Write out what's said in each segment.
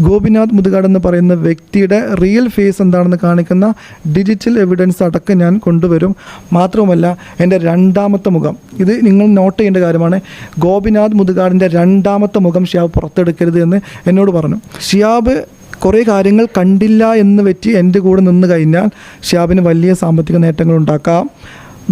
ഗോപിനാഥ് മുതുകാട് എന്ന് പറയുന്ന വ്യക്തിയുടെ റിയൽ ഫേസ് എന്താണെന്ന് കാണിക്കുന്ന ഡിജിറ്റൽ എവിഡൻസ് അടക്കം ഞാൻ കൊണ്ടുവരും. മാത്രവുമല്ല എന്റെ രണ്ടാമത്തെ മുഖം. ഇത് നിങ്ങൾ നോട്ട് ചെയ്യേണ്ട കാര്യമാണ്. ഗോപിനാഥ് മുതുകാടിന്റെ രണ്ടാമത്തെ മുഖം ഷിയാബ് പുറത്തെടുക്കരുത് എന്ന് എന്നോട് പറഞ്ഞു. ഷിയാബ് കുറേ കാര്യങ്ങൾ കണ്ടില്ല എന്ന് വെച്ച് എന്റെ കൂടെ നിന്ന് കഴിഞ്ഞാൽ ഷിയാബിന് വലിയ സാമ്പത്തിക നേട്ടങ്ങൾ ഉണ്ടാക്കാം.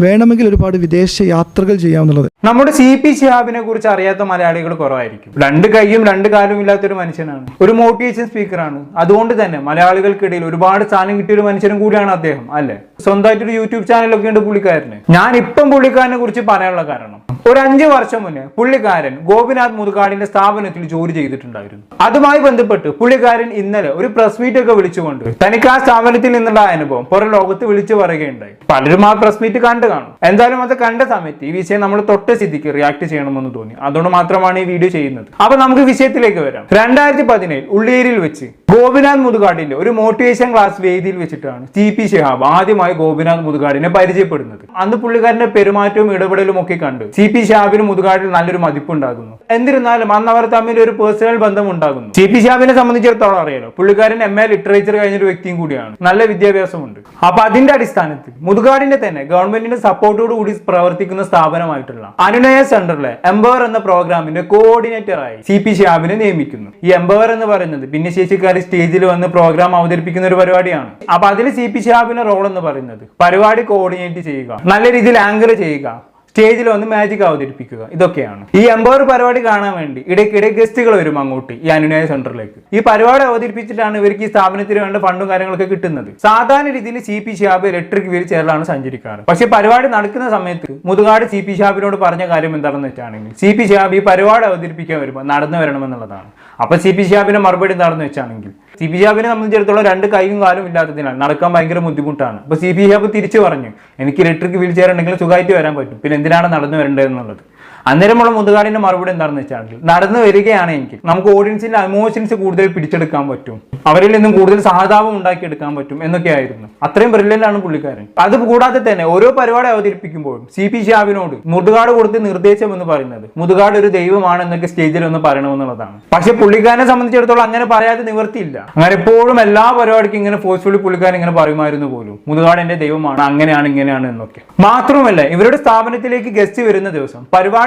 വേണമെങ്കിൽ ഒരുപാട് വിദേശ യാത്രകൾ ചെയ്യാമെന്നുള്ളത് നമ്മുടെ സി പി ശിഹാബിനെ കുറിച്ച് അറിയാത്ത മലയാളികൾ കുറവായിരിക്കും. രണ്ട് കൈയും രണ്ട് കാലും ഇല്ലാത്ത ഒരു മനുഷ്യനാണ്. ഒരു മോട്ടിവേഷൻ സ്പീക്കറാണ് അതുകൊണ്ട് തന്നെ മലയാളികൾക്കിടയിൽ ഒരുപാട് സ്ഥാനം കിട്ടിയ ഒരു മനുഷ്യനും കൂടിയാണ് അദ്ദേഹം അല്ലെ? സ്വന്തമായിട്ട് ഒരു യൂട്യൂബ് ചാനലൊക്കെ ഉണ്ട് പുള്ളിക്കാരന്. ഞാൻ ഇപ്പം പുള്ളിക്കാരനെ കുറിച്ച് പറയാനുള്ള കാരണം ഒരു അഞ്ച് വർഷം മുന്നേ പുള്ളിക്കാരൻ ഗോപിനാഥ് മുതുകാടിന്റെ സ്ഥാപനത്തിൽ ജോലി ചെയ്തിട്ടുണ്ടായിരുന്നു. അതുമായി ബന്ധപ്പെട്ട് പുള്ളിക്കാരൻ ഇന്നലെ ഒരു പ്രസ് മീറ്റ് ഒക്കെ വിളിച്ചുകൊണ്ട് തനിക്ക് ആ സ്ഥാപനത്തിൽ നിന്നുള്ള അനുഭവം പുറം ലോകത്ത് വിളിച്ചു പറയുകയുണ്ടായി. പലരും ആ പ്രസ് മീറ്റ് കണ്ടു കാണും. എന്തായാലും അത് കണ്ട സമയത്ത് ഈ വിഷയം നമ്മൾ തൊട്ട സ്ഥിതിക്ക് റിയാക്ട് ചെയ്യണമെന്ന് തോന്നി. അതുകൊണ്ട് മാത്രമാണ് ഈ വീഡിയോ ചെയ്യുന്നത്. അപ്പൊ നമുക്ക് വിഷയത്തിലേക്ക് വരാം. രണ്ടായിരത്തി പതിനേഴ് ഉള്ളിയേരിയിൽ വെച്ച് ഗോപിനാഥ് മുതുകാടിന്റെ ഒരു മോട്ടിവേഷൻ ക്ലാസ് വേദിയിൽ വെച്ചിട്ടാണ് ടി പി ഷിഹാബ് ആദ്യമായി ഗോപിനാഥ് മുതുകാടിനെ പരിചയപ്പെടുന്നത്. അന്ന് പുള്ളിക്കാരന്റെ പെരുമാറ്റവും ഇടപെടലും ഒക്കെ കണ്ട് സി പി ഷിഹാബിന് മുതുകാടിൽ നല്ലൊരു മതിപ്പുണ്ടാകുന്നു. എന്നിരുന്നാലും അന്ന് അവർ തമ്മിൽ ഒരു പേഴ്സണൽ ബന്ധം ഉണ്ടാകുന്നു സി പി ഷിഹാബിനെ സംബന്ധിച്ചിടത്തോളം അറിയാലോ പുള്ളിക്കാരൻ എം എ ലിറ്ററേച്ചർ കഴിഞ്ഞൊരു വ്യക്തിയും കൂടിയാണ്. നല്ല വിദ്യാഭ്യാസമുണ്ട്. അപ്പൊ അതിന്റെ അടിസ്ഥാനത്തിൽ മുതുകാടിന്റെ തന്നെ ഗവൺമെന്റിന്റെ സപ്പോർട്ടോട് കൂടി പ്രവർത്തിക്കുന്ന സ്ഥാപനമായിട്ടുള്ള അനുനയ സെന്ററിലെ എംപവർ എന്ന പ്രോഗ്രാമിന്റെ കോർഡിനേറ്ററായി സി പി ഷിഹാബിനെ നിയമിക്കുന്നു. ഈ എംപവർ എന്ന് പറയുന്നത് ഭിന്നശേഷിക്കാർ സ്റ്റേജിൽ വന്ന് പ്രോഗ്രാം അവതരിപ്പിക്കുന്ന ഒരു പരിപാടിയാണ്. അപ്പൊ അതിൽ സി പി ഷിഹാബിന്റെ റോൾ എന്ന് പറയുന്നത്. പരിപാടി കോർഡിനേറ്റ് ചെയ്യുക. നല്ല രീതിയിൽ ആങ്കർ ചെയ്യുക. സ്റ്റേജിൽ വന്ന് മാജിക് അവതരിപ്പിക്കുക. ഇതൊക്കെയാണ്. ഈ എംപവർ പരിപാടി കാണാൻ വേണ്ടി ഇടയ്ക്കിടെ ഗസ്റ്റുകൾ വരും അങ്ങോട്ട് ഈ അനുനയ സെന്ററിലേക്ക് ഈ പരിപാടി അവതരിപ്പിച്ചിട്ടാണ് ഇവർക്ക് ഈ സ്ഥാപനത്തിന് വേണ്ട ഫണ്ടും കാര്യങ്ങളൊക്കെ കിട്ടുന്നത്. സാധാരണ രീതിയിൽ C P Shab electric wheel ചെയറിലാണ് സഞ്ചരിക്കാറ്. പക്ഷേ പരിപാടി നടക്കുന്ന സമയത്ത് മുതുകാട് സി പി ഷാബിനോട് പറഞ്ഞ കാര്യം എന്താണെന്ന് വെച്ചാണെങ്കിൽ സി പി ഷാബ് ഈ പരിപാടി അവതരിപ്പിക്കാൻ വരുമ്പോൾ നടന്നു വരണമെന്നുള്ളതാണ്. അപ്പൊ സി പി ഷിഹാബിന്റെ മറുപടി എന്താണെന്ന് വെച്ചാണെങ്കിൽ സി പി ജാബിനെ സംബന്ധിച്ചിടത്തോളം രണ്ട് കൈയും കാലും ഇല്ലാത്തതിനാൽ നടക്കാൻ ഭയങ്കര ബുദ്ധിമുട്ടാണ്. അപ്പൊ സി പി ജാബ് തിരിച്ചു പറഞ്ഞു എനിക്ക് ഇലക്ട്രിക് വീൽ ചെയർ ഉണ്ടെങ്കിൽ സുഖമായിട്ട് വരാൻ പറ്റും. പിന്നെ എന്തിനാണ് നടന്നു വരേണ്ടതെന്നുള്ളത് അന്നേരമുള്ള മുതുകാടിന്റെ മറുപടി എന്താണെന്ന് വെച്ചാണെങ്കിൽ നടന്നു വരികയാണെങ്കിൽ നമുക്ക് ഓഡിയൻസിന്റെ എമോഷൻസ് കൂടുതൽ പിടിച്ചെടുക്കാൻ പറ്റും. അവരിൽ നിന്നും കൂടുതൽ സഹതാപം ഉണ്ടാക്കിയെടുക്കാൻ പറ്റും എന്നൊക്കെയായിരുന്നു അത്രയും ബ്രില്യന്റാണ് പുള്ളിക്കാരൻ. അത് കൂടാതെ തന്നെ ഓരോ പരിപാടി അവതരിപ്പിക്കുമ്പോഴും സി പി ഷാവിനോട് മുതുകാട് കൊടുത്ത് നിർദ്ദേശം എന്ന് പറയുന്നത് മുതുകാട് ഒരു ദൈവമാണ് എന്നൊക്കെ സ്റ്റേജിൽ ഒന്ന് പറയണമെന്നുള്ളതാണ്. പക്ഷെ പുള്ളിക്കാരനെ സംബന്ധിച്ചിടത്തോളം അങ്ങനെ പറയാതെ നിവർത്തിയില്ല. അങ്ങനെ എപ്പോഴും എല്ലാ പരിപാടിക്കും ഇങ്ങനെ ഫോഴ്സ്ഫുള്ളി പുള്ളിക്കാരൻ ഇങ്ങനെ പറയുമായിരുന്നു പോലും. മുതുകാട് എന്റെ ദൈവമാണ് അങ്ങനെയാണ് ഇങ്ങനെയാണ് എന്നൊക്കെ. മാത്രമല്ല ഇവരുടെ സ്ഥാപനത്തിലേക്ക് ഗസ്റ്റ് വരുന്ന ദിവസം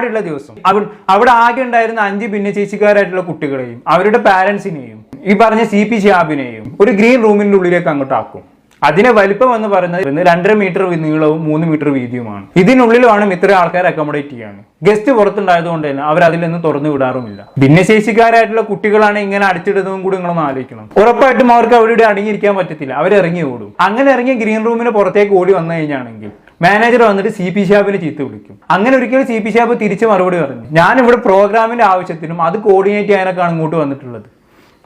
പരിപാടിയുള്ള ദിവസം. അവിടെ ആകെ ഉണ്ടായിരുന്ന അഞ്ച് ഭിന്നശേഷിക്കാരായിട്ടുള്ള കുട്ടികളെയും അവരുടെ പാരന്റ്സിനെയും ഈ പറഞ്ഞ സി പി ഷാബിനെയും ഒരു ഗ്രീൻ റൂമിന്റെ ഉള്ളിലേക്ക് അങ്ങോട്ട് ആക്കും. അതിനെ വലിപ്പം എന്ന് പറയുന്നത് രണ്ടര മീറ്റർ നീളവും മൂന്ന് മീറ്റർ വീതിയുമാണ്. ഇതിനുള്ളിലാണ് ഇത്രയും ഇത്ര ആൾക്കാരെ അക്കോമഡേറ്റ് ചെയ്യുന്നത് ഗസ്റ്റ് പുറത്തുണ്ടായത് കൊണ്ട് തന്നെ അവർ അതിൽ നിന്ന് തുറന്നു വിടാറുമില്ല. ഭിന്നശേഷിക്കാരായിട്ടുള്ള കുട്ടികളാണ് ഇങ്ങനെ അടിച്ചിടുന്നതും കൂടി നിങ്ങളൊന്ന് ആലോചിക്കണം. ഉറപ്പായിട്ടും അവർക്ക് അവിടെ അടങ്ങിയിരിക്കാൻ പറ്റത്തില്ല. അവർ ഇറങ്ങി ഓടും. അങ്ങനെ ഇറങ്ങി ഗ്രീൻ റൂമിന് പുറത്തേക്ക് ഓടി വന്നു കഴിഞ്ഞാണെങ്കിൽ മാനേജർ വന്നിട്ട് സി പി ഷാബിനെ ചീത്ത വിളിക്കും. അങ്ങനെ ഒരിക്കലും സി പി ഷാബ് തിരിച്ച് മറുപടി പറഞ്ഞു. ഞാൻ ഇവിടെ പ്രോഗ്രാമിന്റെ ആവശ്യത്തിനും അത് കോർഡിനേറ്റ് ചെയ്യാനൊക്കെയാണ് ഇങ്ങോട്ട് വന്നിട്ടുള്ളത്.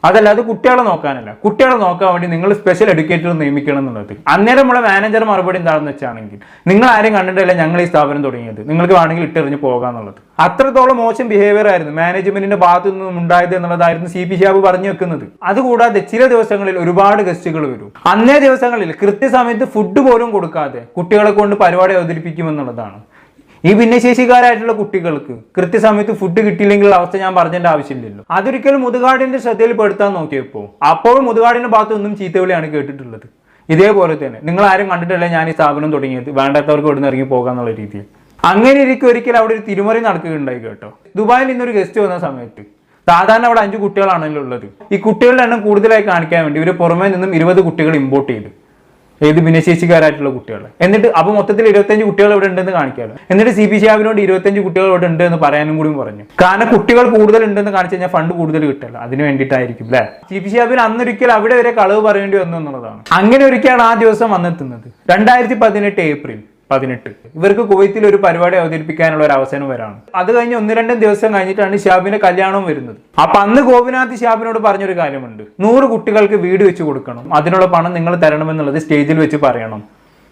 അതല്ല അത് കുട്ടികളെ നോക്കാനല്ല. കുട്ടികളെ നോക്കാൻ വേണ്ടി നിങ്ങൾ സ്പെഷ്യൽ എഡ്യൂക്കേറ്റർ നിയമിക്കണം എന്നുള്ളത് അന്നേരം നമ്മളെ മാനേജർ മറുപടി എന്താണെന്ന് വെച്ചാണെങ്കിൽ നിങ്ങൾ ആരും കണ്ടിട്ടില്ല ഞങ്ങൾ ഈ സ്ഥാപനം തുടങ്ങിയത്. നിങ്ങൾക്ക് വേണമെങ്കിൽ ഇട്ടെറിഞ്ഞ് പോകാന്നുള്ളത് അത്രത്തോളം മോശം ബിഹേവിയർ ആയിരുന്നു മാനേജ്മെന്റിന്റെ ഭാഗത്തു നിന്നും ഉണ്ടായത് എന്നുള്ളതായിരുന്നു സി പി ഷാബ് പറഞ്ഞു വെക്കുന്നത്. അതുകൂടാതെ ചില ദിവസങ്ങളിൽ ഒരുപാട് ഗസ്റ്റുകൾ വരും. അന്നേ ദിവസങ്ങളിൽ കൃത്യസമയത്ത് ഫുഡ് പോലും കൊടുക്കാതെ കുട്ടികളെ കൊണ്ട് പരിപാടി അവതരിപ്പിക്കുമെന്നുള്ളതാണ് ഈ ഭിന്നശേഷിക്കാരായിട്ടുള്ള കുട്ടികൾക്ക് കൃത്യസമയത്ത് ഫുഡ് കിട്ടിയില്ലെങ്കിലുള്ള അവസ്ഥ ഞാൻ പറഞ്ഞതിന്റെ ആവശ്യമില്ലല്ലോ. അതൊരിക്കലും മുതുകാടിന്റെ ശ്രദ്ധയിൽപ്പെടുത്താൻ നോക്കിയപ്പോൾ അപ്പോൾ മുതുകാടിന്റെ ഭാഗത്ത് നിന്നും ചീത്തവിളിയാണ് കേട്ടിട്ടുള്ളത്. ഇതേപോലെ തന്നെ നിങ്ങൾ ആരും കണ്ടിട്ടല്ല ഞാൻ ഈ സ്ഥാപനം തുടങ്ങിയത്? വേണ്ടാത്തവർക്ക് ഇവിടുന്ന് ഇറങ്ങി പോകാന്നുള്ള രീതിയിൽ. അങ്ങനെ ഇരിക്കും ഒരിക്കൽ അവിടെ ഒരു തിരുമറി നടക്കുകയുണ്ടായി കേട്ടോ. ദുബായിൽ ഇന്നൊരു ഗസ്റ്റ് വന്ന സമയത്ത്. സാധാരണ അവിടെ അഞ്ച് കുട്ടികളാണല്ലോ ഉള്ളത്. ഈ കുട്ടികളുടെ എണ്ണം കൂടുതലായി കാണിക്കാൻ വേണ്ടി ഇവർ പുറമേ നിന്നും ഇരുപത് കുട്ടികൾ ഇമ്പോർട്ട് ചെയ്തു. ഏത് ഭിന്നശേഷിക്കാരായിട്ടുള്ള കുട്ടികൾ എന്നിട്ട് അപ്പൊ മൊത്തത്തിൽ ഇരുപത്തഞ്ച് കുട്ടികൾ ഇവിടെ ഉണ്ടെന്ന് കാണിക്കാമല്ലോ എന്നിട്ട് സി പി ഷാബിനോട് ഇരുപത്തഞ്ച് കുട്ടികൾ ഇവിടെ ഉണ്ട് എന്ന് പറയാനും കൂടി പറഞ്ഞു. കാരണം കുട്ടികൾ കൂടുതൽ ഉണ്ടെന്ന് കാണിച്ചു കഴിഞ്ഞാൽ ഫണ്ട് കൂടുതൽ കിട്ടില്ല അതിന് വേണ്ടിയിട്ടായിരിക്കും അല്ലെ സി പി ഷാബിന് അന്നൊരിക്കൽ അവിടെ വരെ കളവ് പറയേണ്ടി വന്നു എന്നുള്ളതാണ്. അങ്ങനെ ഒരിക്കലാണ് ആ ദിവസം വന്നെത്തുന്നത്. രണ്ടായിരത്തി പതിനെട്ട് ഏപ്രിൽ. പതിനെട്ട്. ഇവർക്ക് കുവൈത്തിൽ ഒരു പരിപാടി അവതരിപ്പിക്കാനുള്ള ഒരു അവസരം വരാണ്. അത് കഴിഞ്ഞ് ഒന്ന് രണ്ടും ദിവസം കഴിഞ്ഞിട്ടാണ് ഷാബിന്റെ കല്യാണവും വരുന്നത്. അപ്പൊ അന്ന് ഗോപിനാഥ് ഷാബിനോട് പറഞ്ഞൊരു കാര്യമുണ്ട്. നൂറ് കുട്ടികൾക്ക് വീട് വെച്ച് കൊടുക്കണം. അതിനുള്ള പണം നിങ്ങൾ തരണമെന്നുള്ളത് സ്റ്റേജിൽ വെച്ച് പറയണം.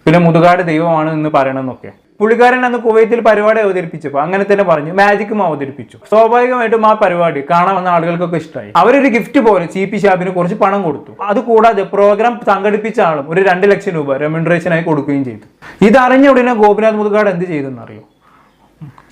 പിന്നെ മുതുകാട് ദൈവമാണ് എന്ന് പറയണം എന്നൊക്കെ പുള്ളിക്കാരൻ അന്ന് കുവൈത്തിൽ പരിപാടി അവതരിപ്പിച്ചപ്പോൾ അങ്ങനെ തന്നെ പറഞ്ഞു. മാജിക്കും അവതരിപ്പിച്ചു. സ്വാഭാവികമായിട്ടും ആ പരിപാടി കാണാൻ വന്ന ആളുകൾക്കൊക്കെ ഇഷ്ടമായി അവരൊരു ഗിഫ്റ്റ് പോലെ സി പി ഷാബിന് കുറച്ച് പണം കൊടുത്തു. അത് കൂടാതെ പ്രോഗ്രാം സംഘടിപ്പിച്ച ആളും ഒരു രണ്ട് ലക്ഷം രൂപ റെമ്യൂണറേഷനായി കൊടുക്കുകയും ചെയ്തു. ഇതറിഞ്ഞ ഉടനെ ഗോപിനാഥ് മുതുകാട് എന്ത് ചെയ്തെന്നറിയോ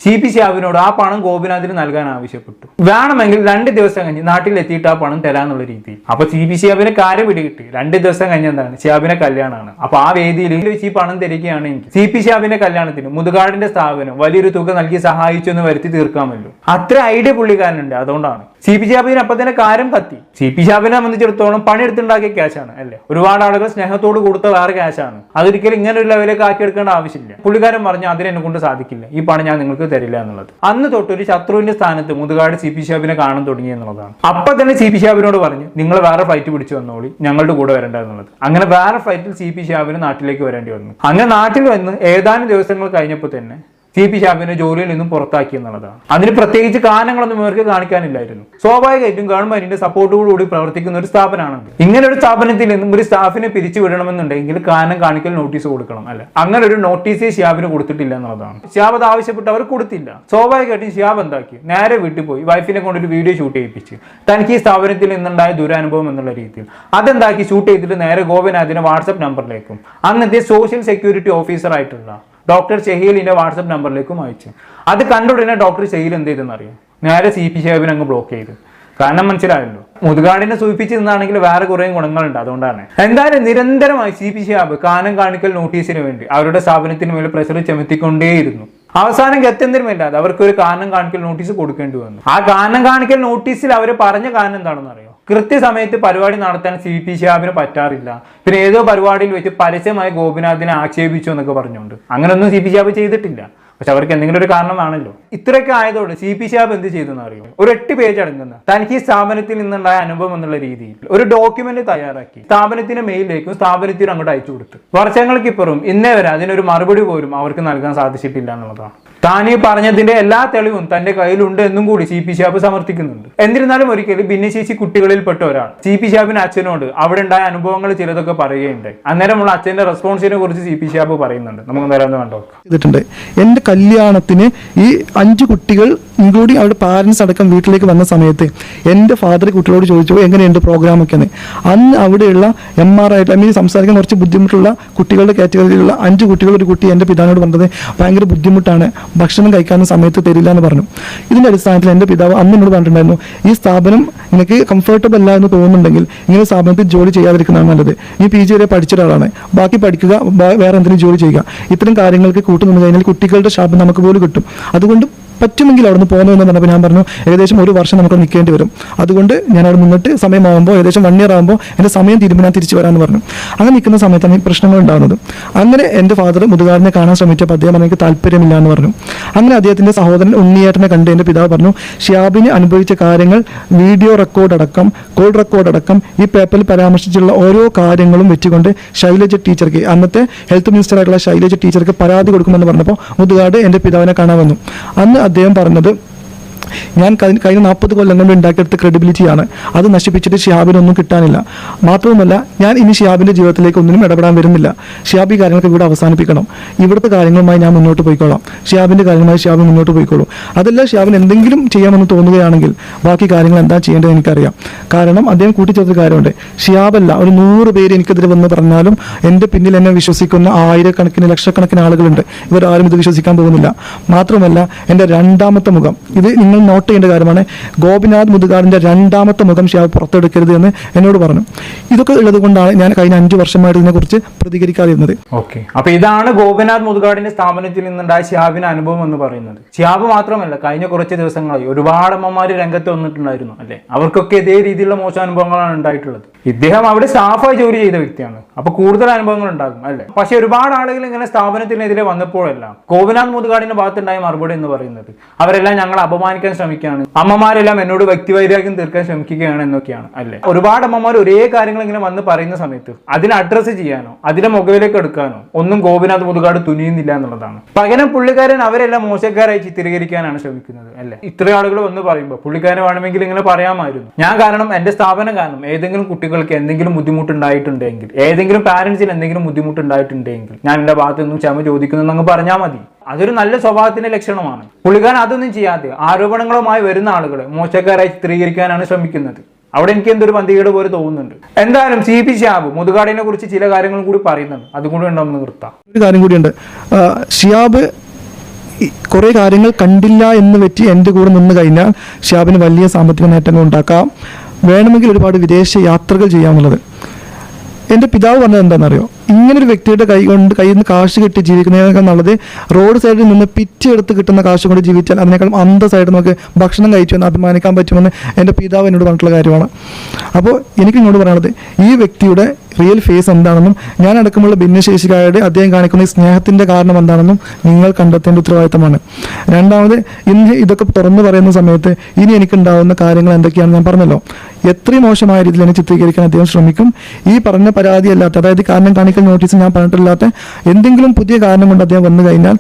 സി പി ഷിയാബിനോട് ആ പണം ഗോപിനാഥിന് നൽകാൻ ആവശ്യപ്പെട്ടു. വേണമെങ്കിൽ രണ്ട് ദിവസം കഴിഞ്ഞ് നാട്ടിൽ എത്തിയിട്ട് ആ പണം തരാന്നുള്ള രീതി അപ്പൊ സി പി ഷിയാബിനെ കാര്യം പിടികിട്ടി. രണ്ട് ദിവസം കഴിഞ്ഞ് എന്താണ്? ഷിയാബിനെ കല്യാണമാണ്. അപ്പൊ ആ വേദിയിൽ വെച്ച് ഈ പണം തരികയാണെങ്കിൽ സി പി ഷിയാബിന്റെ കല്യാണത്തിന് മുതുകാടിന്റെ സ്ഥാപനം വലിയൊരു തുക നൽകി സഹായിച്ചു എന്ന് വരുത്തി തീർക്കാമല്ലോ. അത്ര ഐഡിയ പുള്ളിക്കാരനുണ്ട്. അതുകൊണ്ടാണ്. സി പി ഷാബിന് അപ്പൊ തന്നെ കാര്യം കത്തി. സി പി ഷാബിനെ സംബന്ധിച്ചിടത്തോളം പണിയെടുത്തുണ്ടാക്കിയ ക്യാഷാണ് അല്ലേ? ഒരുപാട് ആളുകൾ സ്നേഹത്തോട് കൊടുത്ത വേറെ ക്യാഷാണ് അതൊരിക്കലും ഇങ്ങനെ ഒരു ലെവലിലേക്ക് ആക്കിയെടുക്കേണ്ട ആവശ്യമില്ല. പുള്ളിക്കാരൻ പറഞ്ഞു അതിനെ കൊണ്ട് സാധിക്കില്ല. ഈ പണം ഞാൻ നിങ്ങൾക്ക് തരില്ല എന്നുള്ളത്. അന്ന് തൊട്ട് ഒരു ശത്രുവിന്റെ സ്ഥാനത്ത് മുതുകാട് സി പി ഷാബിനെ കാണാൻ തുടങ്ങി എന്നുള്ളതാണ്. അപ്പൊ തന്നെ സി പി ഷാബിനോട് പറഞ്ഞു നിങ്ങൾ വേറെ ഫ്ലൈറ്റ് പിടിച്ചു വന്നോളി ഞങ്ങളുടെ കൂടെ വരേണ്ട എന്നുള്ളത്. അങ്ങനെ വേറെ ഫ്ലൈറ്റിൽ സി പി ഷാബിന് നാട്ടിലേക്ക് വരേണ്ടി വന്നു. അങ്ങനെ നാട്ടിൽ വന്ന് ഏതാനും ദിവസങ്ങൾ കഴിഞ്ഞപ്പോൾ തന്നെ സി പി ഷാഫിനെ ജോലിയിൽ നിന്നും പുറത്താക്കി എന്നുള്ളതാണ്. അതിന് പ്രത്യേകിച്ച് കാരണങ്ങളൊന്നും ഇവർക്ക് കാണിക്കാനില്ലായിരുന്നു. സ്വാഭാവികമായിട്ടും ഗവൺമെന്റിന്റെ സപ്പോർട്ടോടുകൂടി പ്രവർത്തിക്കുന്ന ഒരു സ്ഥാപനമാണ് ഇങ്ങനെ ഒരു സ്ഥാപനത്തിൽ നിന്നും ഒരു സ്റ്റാഫിനെ പിരിച്ചു വിടണമെന്നുണ്ടെങ്കിൽ കാരണം കാണിക്കൽ നോട്ടീസ് കൊടുക്കണം അല്ലെ? അങ്ങനെ ഒരു നോട്ടീസ് ഷിയാബിന് കൊടുത്തിട്ടില്ല എന്നുള്ളതാണ്. ഷിയാബ് അത് ആവശ്യപ്പെട്ട് അവർ കൊടുത്തില്ല. സ്വാഭാവികമായിട്ടും ഷിയാബ് എന്താക്കി? നേരെ വീട്ടിൽ പോയി വൈഫിനെ കൊണ്ട് ഒരു വീഡിയോ ഷൂട്ട് ചെയ്യിപ്പിച്ച്. തനിക്ക് ഈ സ്ഥാപനത്തിൽ നിന്നുണ്ടായ ദുരനുഭവം എന്നുള്ള രീതിയിൽ. അതെന്താക്കി? ഷൂട്ട് ചെയ്തിട്ട് നേരെ ഗോപിനാഥിന്റെ വാട്സപ്പ് നമ്പറിലേക്കും. അന്നത്തെ സോഷ്യൽ സെക്യൂരിറ്റി ഓഫീസർ ആയിട്ടുള്ള ഡോക്ടർ ഷെഹീലിന്റെ വാട്സപ്പ് നമ്പറിലേക്കും അയച്ചു. അത് കണ്ട ഉടനെ ഡോക്ടർ ഷെഹീൽ എന്ത് ചെയ്തെന്ന് അറിയാം? നേരെ സി പി ഷേബിനെ അങ്ങ് ബ്ലോക്ക് ചെയ്തു. കാരണം മനസ്സിലായല്ലോ. മുതുകാടിനെ സൂചിപ്പിച്ച് നിന്നാണെങ്കിൽ വേറെ കുറേ ഗുണങ്ങളുണ്ട് അതുകൊണ്ടാണ്. എന്തായാലും നിരന്തരമായി സി പി ഷിയാബ് കാനം കാണിക്കൽ നോട്ടീസിന് വേണ്ടി അവരുടെ സ്ഥാപനത്തിന് മേലെ പ്രഷർ ചുമത്തിക്കൊണ്ടേയിരുന്നു. അവസാനം ഗത്യന്തരമില്ലാതെ അവർക്ക് ഒരു കാരണം കാണിക്കൽ നോട്ടീസ് കൊടുക്കേണ്ടി വന്നു. ആ കാരണം കാണിക്കൽ നോട്ടീസിൽ അവർ പറഞ്ഞ കാരണം എന്താണെന്ന് അറിയോ? കൃത്യസമയത്ത് പരിപാടി നടത്താൻ സി പി ഷിഹാബിന് പറ്റാറില്ല. പിന്നെ ഏതോ പരിപാടിയിൽ വെച്ച് പരസ്യമായി ഗോപിനാഥിനെ ആക്ഷേപിച്ചു എന്നൊക്കെ പറഞ്ഞുകൊണ്ട്. അങ്ങനെയൊന്നും സി പി ഷിഹാബ് ചെയ്തിട്ടില്ല. പക്ഷെ അവർക്ക് എന്തെങ്കിലും ഒരു കാരണമാണല്ലോ ഇത്രയൊക്കെ ആയതോടെ സി പി ഷിഹാബ് എന്ത് ചെയ്തു എന്ന് അറിയുമോ ഒരു എട്ട് പേജ് അടങ്ങുന്ന തനിക്ക് ഈ സ്ഥാപനത്തിൽ നിന്നുണ്ടായ അനുഭവം എന്നുള്ള രീതിയിൽ ഒരു ഡോക്യുമെന്റ് തയ്യാറാക്കി സ്ഥാപനത്തിന്റെ മെയിലേക്കും സ്ഥാപനത്തിനും അങ്ങോട്ട് അയച്ചു കൊടുത്തു. വർഷങ്ങൾക്കിപ്പുറം ഇന്നേ വരെ അതിനൊരു മറുപടി പോലും അവർക്ക് നൽകാൻ സാധിച്ചിട്ടില്ല എന്നുള്ളതാണ്. താൻ ഈ പറഞ്ഞതിന്റെ എല്ലാ തെളിവും തന്റെ കയ്യിലുണ്ട് എന്നും കൂടി സി പി ഷാബ് സമർത്ഥിക്കുന്നുണ്ട്. എന്നിരുന്നാലും ഒരിക്കലും ഭിന്നശേഷി കുട്ടികളിൽപ്പെട്ട ഒരാൾ. സി പി ഷാബിന് അച്ഛനോട് അവിടെ ഉണ്ടായ അനുഭവങ്ങൾ ചിലതൊക്കെ പറയുകയുണ്ടായി. അന്നേരമുള്ള അച്ഛന്റെ റെസ്പോൺസിനെ കുറിച്ച് സി പി ഷാബ് പറയുന്നുണ്ട്. നമുക്ക് നേരം കണ്ടോ എന്റെ കല്യാണത്തിന് ഈ അഞ്ച് കുട്ടികൾ ഇൻക്ലൂഡിങ് അവരുടെ പാരൻസ് അടക്കം വീട്ടിലേക്ക് വന്ന സമയത്ത് എന്റെ ഫാദർ കുട്ടികളോട് ചോദിച്ചു എങ്ങനെയുണ്ട് പ്രോഗ്രാം ഒക്കെ? എന്ന്. അന്ന് അവിടെയുള്ള എം ആർ ആയിട്ട് ഐ മീൻ സംസാരിക്കാൻ കുറച്ച് ബുദ്ധിമുട്ടുള്ള കുട്ടികളുടെ കാറ്റഗറിയിലുള്ള അഞ്ച് കുട്ടികൾ ഒരു കുട്ടി എന്റെ പിതാവിനോട് പറഞ്ഞത് ഭയങ്കര ബുദ്ധിമുട്ടാണ്. ഭക്ഷണം കഴിക്കാൻ സമയത്ത് തരില്ല എന്ന് പറഞ്ഞു. ഇതിന്റെ അടിസ്ഥാനത്തിൽ എന്റെ പിതാവ് അന്ന് എന്നോട് പറഞ്ഞിട്ടുണ്ടായിരുന്നു ഈ സ്ഥാപനം നിനക്ക് കംഫർട്ടബിൾ അല്ല എന്ന് തോന്നുന്നുണ്ടെങ്കിൽ ഇങ്ങനെ സ്ഥാപനത്തിൽ ജോലി ചെയ്യാതിരിക്കുന്നതാണ് നല്ലത്. ഈ പി ജി വരെ പഠിച്ച ഒരാളാണ്. ബാക്കി പഠിക്കുക വേറെ എന്തെങ്കിലും ജോലി ചെയ്യുക. ഇത്തരം കാര്യങ്ങൾക്ക് കൂട്ടുനിന്ന് കഴിഞ്ഞാൽ കുട്ടികളുടെ ശാപം നമുക്ക് പോലും കിട്ടും. അതുകൊണ്ട് പറ്റുമെങ്കിൽ അവിടെ നിന്ന് പോകുന്നു എന്ന് പറഞ്ഞപ്പോൾ ഞാൻ പറഞ്ഞു ഏകദേശം ഒരു വർഷം നമുക്ക് നിൽക്കേണ്ടി വരും. അതുകൊണ്ട് ഞാൻ അവിടെ നിന്നിട്ട് സമയമാകുമ്പോൾ ഏകദേശം വൺ ഇയർ ആകുമ്പോൾ എന്റെ സമയം തീരുമ്പോൾ ഞാൻ തിരിച്ചു വരാമെന്ന് പറഞ്ഞു. അങ്ങനെ നിൽക്കുന്ന സമയത്താണ് ഈ പ്രശ്നങ്ങൾ ഉണ്ടാകുന്നത്. അങ്ങനെ എന്റെ ഫാദർ മുതുകാരനെ കാണാൻ ശ്രമിച്ചപ്പോൾ അദ്ദേഹം എനിക്ക് താല്പര്യമില്ല എന്ന് പറഞ്ഞു. അങ്ങനെ അദ്ദേഹത്തിന്റെ സഹോദരൻ ഉണ്ണിയേട്ടനെ കണ്ട് എന്റെ പിതാവ് പറഞ്ഞു ഷിയാബിന് അനുഭവിച്ച കാര്യങ്ങൾ വീഡിയോ റെക്കോർഡ് അടക്കം കോൾ റെക്കോർഡ് അടക്കം ഈ പേപ്പറിൽ പരാമർശിച്ചുള്ള ഓരോ കാര്യങ്ങളും വെച്ചുകൊണ്ട് ശൈലജ ടീച്ചർക്ക് അന്നത്തെ ഹെൽത്ത് മിനിസ്റ്റർ ആയിട്ടുള്ള ശൈലജ ടീച്ചർക്ക് പരാതി കൊടുക്കുമെന്ന് പറഞ്ഞപ്പോൾ മുതുകാട് എന്റെ പിതാവിനെ കാണാൻ വന്നു. അന്ന് അദ്ദേഹം പറഞ്ഞത് ഞാൻ കഴിഞ്ഞ കഴിഞ്ഞ നാൽപ്പത് കൊല്ലം കൊണ്ട് ഉണ്ടാക്കിയെടുത്ത ക്രെഡിബിലിറ്റിയാണ് അത് നശിപ്പിച്ചിട്ട് ഷിഹാബിനൊന്നും കിട്ടാനില്ല. മാത്രവുമല്ല ഞാൻ ഇനി ഷിഹാബിന്റെ ജീവിതത്തിലേക്ക് ഒന്നിനും ഇടപെടാൻ വരുന്നില്ല. ഷിയാബി കാര്യങ്ങൾക്ക് ഇവിടെ അവസാനിപ്പിക്കണം. ഇവിടുത്തെ കാര്യങ്ങളുമായി ഞാൻ മുന്നോട്ട് പോയിക്കോളാം. ഷിഹാബിന്റെ കാര്യങ്ങളുമായി ഷിഹാബ് മുന്നോട്ട് പോയിക്കോളൂ. അതല്ല ഷിഹാബിന് എന്തെങ്കിലും ചെയ്യാമെന്ന് തോന്നുകയാണെങ്കിൽ ബാക്കി കാര്യങ്ങൾ എന്താ ചെയ്യേണ്ടത് എനിക്കറിയാം. കാരണം അദ്ദേഹം കൂട്ടിച്ചേർത്ത കാര്യമുണ്ട്. ഷിയാബല്ല ഒരു നൂറ് പേര് എനിക്കെതിരെ വന്ന് പറഞ്ഞാലും എന്റെ പിന്നിൽ എന്നെ വിശ്വസിക്കുന്ന ആയിരക്കണക്കിന് ലക്ഷക്കണക്കിന് ആളുകളുണ്ട്. ഇവരാരും ഇത് വിശ്വസിക്കാൻ പോകുന്നില്ല. മാത്രമല്ല എന്റെ രണ്ടാമത്തെ മുഖം ഇത് നിങ്ങൾ നോട്ട് ചെയ്യേണ്ട കാര്യമാണ്. ഗോപിനാഥ് മുതുകാടിന്റെ രണ്ടാമത്തെ മുഖം ഷിയാവ് പുറത്തെടുക്കരുത് എന്ന് എന്നോട് പറഞ്ഞു. ഇതൊക്കെ ഉള്ളതുകൊണ്ടാണ് ഞാൻ കഴിഞ്ഞ അഞ്ച് വർഷമായിട്ട് ഇതിനെക്കുറിച്ച് പ്രതികരിക്കാതിരുന്നത്. ഓക്കെ അപ്പൊ ഇതാണ് ഗോപിനാഥ് മുതുകാടിന്റെ സ്ഥാപനത്തിൽ നിന്നുണ്ടായ ഷിയാബിന് അനുഭവം എന്ന് പറയുന്നത്. ഷിയാബ് മാത്രമല്ല കഴിഞ്ഞ കുറച്ച് ദിവസങ്ങളായി ഒരുപാട് അമ്മമാർ രംഗത്ത് വന്നിട്ടുണ്ടായിരുന്നു അല്ലെ? അവർക്കൊക്കെ ഇതേ രീതിയിലുള്ള മോശം അനുഭവങ്ങളാണ് ഉണ്ടായിട്ടുള്ളത്. ഇദ്ദേഹം അവിടെ സ്റ്റാഫായി ജോലി ചെയ്ത വ്യക്തിയാണ്. അപ്പൊ കൂടുതൽ അനുഭവങ്ങൾ ഉണ്ടാകും അല്ലെ? പക്ഷെ ഒരുപാട് ആളുകൾ ഇങ്ങനെ സ്ഥാപനത്തിനെതിരെ വന്നപ്പോഴെല്ലാം ഗോപിനാഥ് മുതുകാടിന്റെ ഭാഗത്തുണ്ടായ മറുപടി എന്ന് പറയുന്നത് അവരെല്ലാം ഞങ്ങൾ അപമാനിക്കാൻ ശ്രമിക്കുകയാണ്. അമ്മമാരെല്ലാം എന്നോട് വ്യക്തിവൈരാഗ്യം തീർക്കാൻ ശ്രമിക്കുകയാണ് എന്നൊക്കെയാണ് അല്ലെ? ഒരുപാട് അമ്മമാർ ഒരേ കാര്യങ്ങൾ ഇങ്ങനെ വന്ന് പറയുന്ന സമയത്ത് അതിനെ അഡ്രസ്സ് ചെയ്യാനോ അതിനെ മുഖവിലേക്ക് എടുക്കാനോ ഒന്നും ഗോപിനാഥ് മുതുകാട് തുനിയുന്നില്ല എന്നുള്ളതാണ്. പകരം പുള്ളിക്കാരൻ അവരെല്ലാം മോശക്കാരായി ചിത്രീകരിക്കാനാണ് ശ്രമിക്കുന്നത് അല്ലെ? ഇത്ര ആളുകൾ വന്ന് പറയുമ്പോൾ പുള്ളിക്കാരൻ വേണമെങ്കിൽ ഇങ്ങനെ പറയാമായിരുന്നു. ഞാൻ കാരണം എന്റെ സ്ഥാപനം കാരണം ഏതെങ്കിലും കുട്ടികൾക്ക് എന്തെങ്കിലും ബുദ്ധിമുട്ടുണ്ടായിട്ടുണ്ടെങ്കിൽ ഏതെങ്കിലും പാരന്റ്സിന് എന്തെങ്കിലും ബുദ്ധിമുട്ടുണ്ടായിട്ടുണ്ടെങ്കിൽ ഞാൻ എന്റെ ഭാഗത്ത് നിന്നും ക്ഷമ ചോദിക്കുന്നു അങ്ങ് പറഞ്ഞാൽ മതി. അതൊരു നല്ല സ്വഭാവത്തിന്റെ ലക്ഷണമാണ്. പുള്ളിക്കാരൻ അതൊന്നും ചെയ്യാതെ ആരോപണങ്ങളുമായി വരുന്ന ആളുകളെ മോശക്കാരായി ചിത്രീകരിക്കാനാണ് ശ്രമിക്കുന്നത്. അവിടെ എനിക്ക് എന്തൊരു പന്തികേട് പോലെ തോന്നുന്നുണ്ട്. എന്തായാലും സി പി ഷാബ് മുതുകാടിനെ കുറിച്ച് ചില കാര്യങ്ങളും കൂടി പറയുന്നുണ്ട്. അതുകൂടി ഉണ്ടോ എന്ന് നിർത്താം. ഒരു കാര്യം കൂടിയുണ്ട്. ഷിയാബ് കുറെ കാര്യങ്ങൾ കണ്ടില്ല എന്ന് വെച്ച് എന്റെ കൂടെ നിന്ന് കഴിഞ്ഞാൽ ഷിയാബിന് വലിയ സാമ്പത്തിക നേട്ടങ്ങൾ ഉണ്ടാക്കാം. വേണമെങ്കിൽ ഒരുപാട് വിദേശ യാത്രകൾ ചെയ്യാമെന്നുള്ളത്. എന്റെ പിതാവ് പറഞ്ഞത് എന്താണെന്നറിയോ? ഇങ്ങനെ ഒരു വ്യക്തിയുടെ കൈ കൊണ്ട് കയ്യിൽ നിന്ന് കാശ് കിട്ടി ജീവിക്കുന്നതിനേക്കാൾ നല്ലത് റോഡ് സൈഡിൽ നിന്ന് പിച്ചെടുത്ത് കിട്ടുന്ന കാശ് കൊണ്ട് ജീവിച്ചാൽ അതിനേക്കാൾ അന്തസ്സായിട്ട് നമുക്ക് ഭക്ഷണം കഴിച്ചു എന്ന് അഭിമാനിക്കാൻ പറ്റുമെന്ന് എന്റെ പിതാവ് എന്നോട് പറഞ്ഞിട്ടുള്ള കാര്യമാണ്. അപ്പോൾ എനിക്ക് ഇങ്ങോട്ട് പറയാനുള്ളത് ഈ വ്യക്തിയുടെ റിയൽ ഫേസ് എന്താണെന്നും ഞാൻ അടക്കമുള്ള ഭിന്നശേഷിക്കാരുടെ അദ്ദേഹം കാണിക്കുന്ന സ്നേഹത്തിന്റെ കാരണം എന്താണെന്നും നിങ്ങൾ കണ്ടെത്തേണ്ട ഉത്തരവാദിത്തമാണ്. രണ്ടാമത് ഇന്ന് ഇതൊക്കെ തുറന്നു പറയുന്ന സമയത്ത് ഇനി എനിക്കുണ്ടാവുന്ന കാര്യങ്ങൾ എന്തൊക്കെയാണ് ഞാൻ പറഞ്ഞല്ലോ. എത്രയും മോശമായ രീതിയിൽ എന്നെ ചിത്രീകരിക്കാൻ അദ്ദേഹം ശ്രമിക്കും. ഈ പറഞ്ഞ പരാതി അല്ലാത്ത അതായത് കാരണം കാണിക്കൽ നോട്ടീസ് ഞാൻ പറഞ്ഞിട്ടില്ലാത്ത എന്തെങ്കിലും പുതിയ കാരണം കൊണ്ട് അദ്ദേഹം വന്നു കഴിഞ്ഞാൽ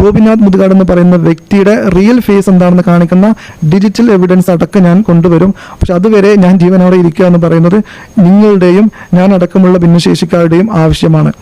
ഗോപിനാഥ് മുതുകാട് എന്ന് പറയുന്ന വ്യക്തിയുടെ റിയൽ ഫേസ് എന്താണെന്ന് കാണിക്കുന്ന ഡിജിറ്റൽ എവിഡൻസ് അടക്കം ഞാൻ കൊണ്ടുവരും. പക്ഷെ അതുവരെ ഞാൻ ജീവനോടെ ഇരിക്കുക എന്ന് പറയുന്നത് നിങ്ങളുടെയും ഞാൻ അടക്കമുള്ള ഭിന്നശേഷിക്കാരുടെയും ആവശ്യമാണ്.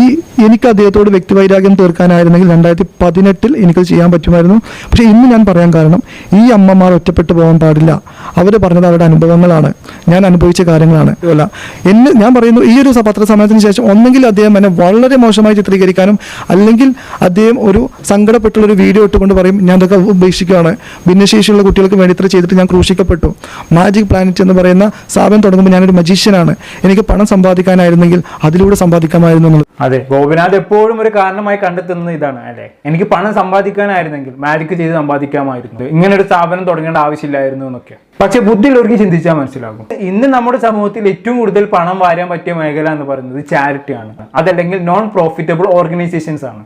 ഈ എനിക്ക് അദ്ദേഹത്തോട് വ്യക്തിവൈരാഗ്യം തീർക്കാനായിരുന്നെങ്കിൽ രണ്ടായിരത്തി പതിനെട്ടിൽ എനിക്കത് ചെയ്യാൻ പറ്റുമായിരുന്നു. പക്ഷേ ഇന്ന് ഞാൻ പറയാൻ കാരണം ഈ അമ്മമാർ ഒറ്റപ്പെട്ടു പോകാൻ പാടില്ല. അവർ പറഞ്ഞത് അവരുടെ അനുഭവങ്ങളാണ്. ഞാൻ അനുഭവിച്ച കാര്യങ്ങളാണ്. അല്ല എന്നെ ഞാൻ പറയുന്നു ഈ ഒരു പത്ര സമയത്തിന് ശേഷം ഒന്നെങ്കിൽ അദ്ദേഹം എന്നെ വളരെ മോശമായി ചിത്രീകരിക്കാനും അല്ലെങ്കിൽ അദ്ദേഹം ഒരു സങ്കടപ്പെട്ടുള്ള ഒരു വീഡിയോ ഇട്ടുകൊണ്ട് പറയും ഞാൻ ഇതൊക്കെ ഉപേക്ഷിക്കുകയാണ്. ഭിന്നശേഷിയുള്ള കുട്ടികൾക്ക് വേണ്ടി ഇത്ര ചെയ്തിട്ട് ഞാൻ ക്രൂശിക്കപ്പെട്ടു. മാജിക് പ്ലാനറ്റ് എന്ന് പറയുന്ന സ്ഥാപനം തുടങ്ങുമ്പോൾ ഞാനൊരു മജീഷ്യനാണ് എനിക്ക് പണം സമ്പാദിക്കാനായിരുന്നെങ്കിൽ അതിലൂടെ സമ്പാദിക്കാമായിരുന്നു അതെ ഗോപിനാഥ് എപ്പോഴും ഒരു കാരണമായി കണ്ടെത്തുന്നത് ഇതാണ് അല്ലെ? എനിക്ക് പണം സമ്പാദിക്കാനായിരുന്നെങ്കിൽ മാജിക് ചെയ്ത് സമ്പാദിക്കാമായിരുന്നു. ഇങ്ങനെ ഒരു സ്ഥാപനം തുടങ്ങേണ്ട ആവശ്യമില്ലായിരുന്നു എന്നൊക്കെ. പക്ഷെ ബുദ്ധിയുള്ളവർക്ക് ചിന്തിച്ചാൽ മനസ്സിലാകും. ഇന്ന് നമ്മുടെ സമൂഹത്തിൽ ഏറ്റവും കൂടുതൽ പണം വാരാൻ പറ്റിയ മേഖല എന്ന് പറയുന്നത് ചാരിറ്റിയാണ് അതല്ലെങ്കിൽ നോൺ പ്രോഫിറ്റബിൾ ഓർഗനൈസേഷൻസ് ആണ്.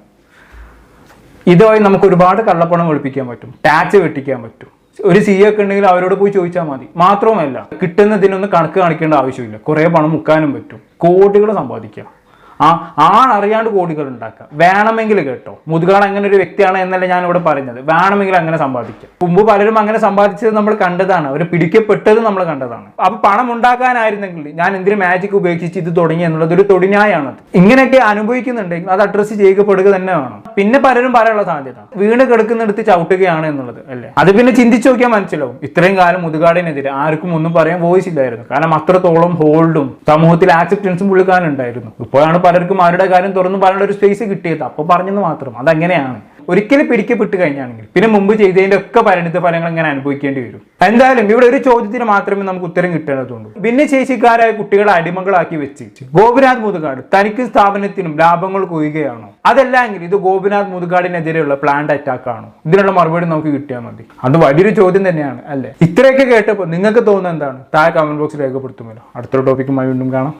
ഇതുവഴി നമുക്ക് ഒരുപാട് കള്ളപ്പണം ഒളിപ്പിക്കാൻ പറ്റും. ടാക്സ് വെട്ടിക്കാൻ പറ്റും. ഒരു സി ഒക്കെ ഉണ്ടെങ്കിൽ അവരോട് പോയി ചോദിച്ചാൽ മതി. മാത്രവുമല്ല കിട്ടുന്നതിനൊന്നും കണക്ക് കാണിക്കേണ്ട ആവശ്യമില്ല. കുറേ പണം മുക്കാനും പറ്റും. കോടികൾ സമ്പാദിക്കാം. ആ ആണറിയാണ്ട് കോടികൾ ഉണ്ടാക്കുക. വേണമെങ്കിൽ കേട്ടോ. മുതുകാട് അങ്ങനെ ഒരു വ്യക്തിയാണ് എന്നല്ല ഞാൻ ഇവിടെ പറഞ്ഞത്. വേണമെങ്കിൽ അങ്ങനെ സമ്പാദിക്കാം. മുമ്പ് പലരും അങ്ങനെ സമ്പാദിച്ചത് നമ്മൾ കണ്ടതാണ്. അവർ പിടിക്കപ്പെട്ടത് നമ്മൾ കണ്ടതാണ്. അപ്പൊ പണം ഉണ്ടാക്കാനായിരുന്നെങ്കിൽ ഞാൻ എന്തിനു മാജിക് ഉപേക്ഷിച്ച് ഇത് തുടങ്ങി എന്നുള്ളത് ഒരു തൊടിഞ്ഞായാണത് ഇങ്ങനെയൊക്കെ അനുഭവിക്കുന്നുണ്ടെങ്കിൽ അത് അഡ്രസ്സ് ചെയ്യപ്പെടുക തന്നെ വേണം. പിന്നെ പലരും പറയാനുള്ള സാധ്യത. വീണ് കിടക്കുന്നിടത്ത് ചവിട്ടുകയാണ് എന്നുള്ളത് അല്ലേ? അത് പിന്നെ ചിന്തിച്ചു നോക്കിയാൽ മനസ്സിലാവും. ഇത്രയും കാലം മുതുകാടിനെതിരെ ആർക്കും ഒന്നും പറയാൻ വോയിസ് ഇല്ലായിരുന്നു. കാരണം അത്രത്തോളം ഹോൾഡും സമൂഹത്തിൽ ആക്സെപ്റ്റൻസും പുള്ളിക്കാനുണ്ടായിരുന്നു ഇപ്പോഴാണ് പലർക്കും അവരുടെ കാര്യം തുറന്നു പറയാനുള്ള ഒരു സ്പേസ് കിട്ടിയത്. അപ്പോൾ പറഞ്ഞെന്ന് മാത്രം. അതങ്ങനെയാണ്. ഒരിക്കലും പിടിക്കപ്പെട്ട് കഴിഞ്ഞാണെങ്കിൽ പിന്നെ മുമ്പ് ചെയ്തതിന്റെ ഒക്കെ പരിണിത ഫലങ്ങൾ ഇങ്ങനെ അനുഭവിക്കേണ്ടി വരും. എന്തായാലും ഇവിടെ ഒരു ചോദ്യത്തിന് മാത്രമേ നമുക്ക് ഉത്തരം കിട്ടേണ്ടതുള്ളൂ. ഭിന്നശേഷിക്കാരായ കുട്ടികളെ അടിമകളാക്കി വെച്ച് ഗോപിനാഥ് മുതുകാട് തനിക്ക് സ്ഥാപനത്തിനും ലാഭങ്ങൾ കൊയ്യുകയാണോ? അതല്ലെങ്കിൽ ഇത് ഗോപിനാഥ് മുതുകാടിനെതിരെയുള്ള പ്ലാന്റ് അറ്റാക്ക് ആണോ? ഇതിനുള്ള മറുപടി നമുക്ക് കിട്ടിയാൽ മതി. അത് വലിയൊരു ചോദ്യം തന്നെയാണ് അല്ലേ? ഇത്രയൊക്കെ കേട്ടപ്പോൾ നിങ്ങൾക്ക് തോന്നുന്നത് എന്താണ്? താഴെ കമന്റ് ബോക്സിൽ രേഖപ്പെടുത്തുമല്ലോ. അടുത്ത ടോപ്പിക്കുമായി വീണ്ടും കാണാം.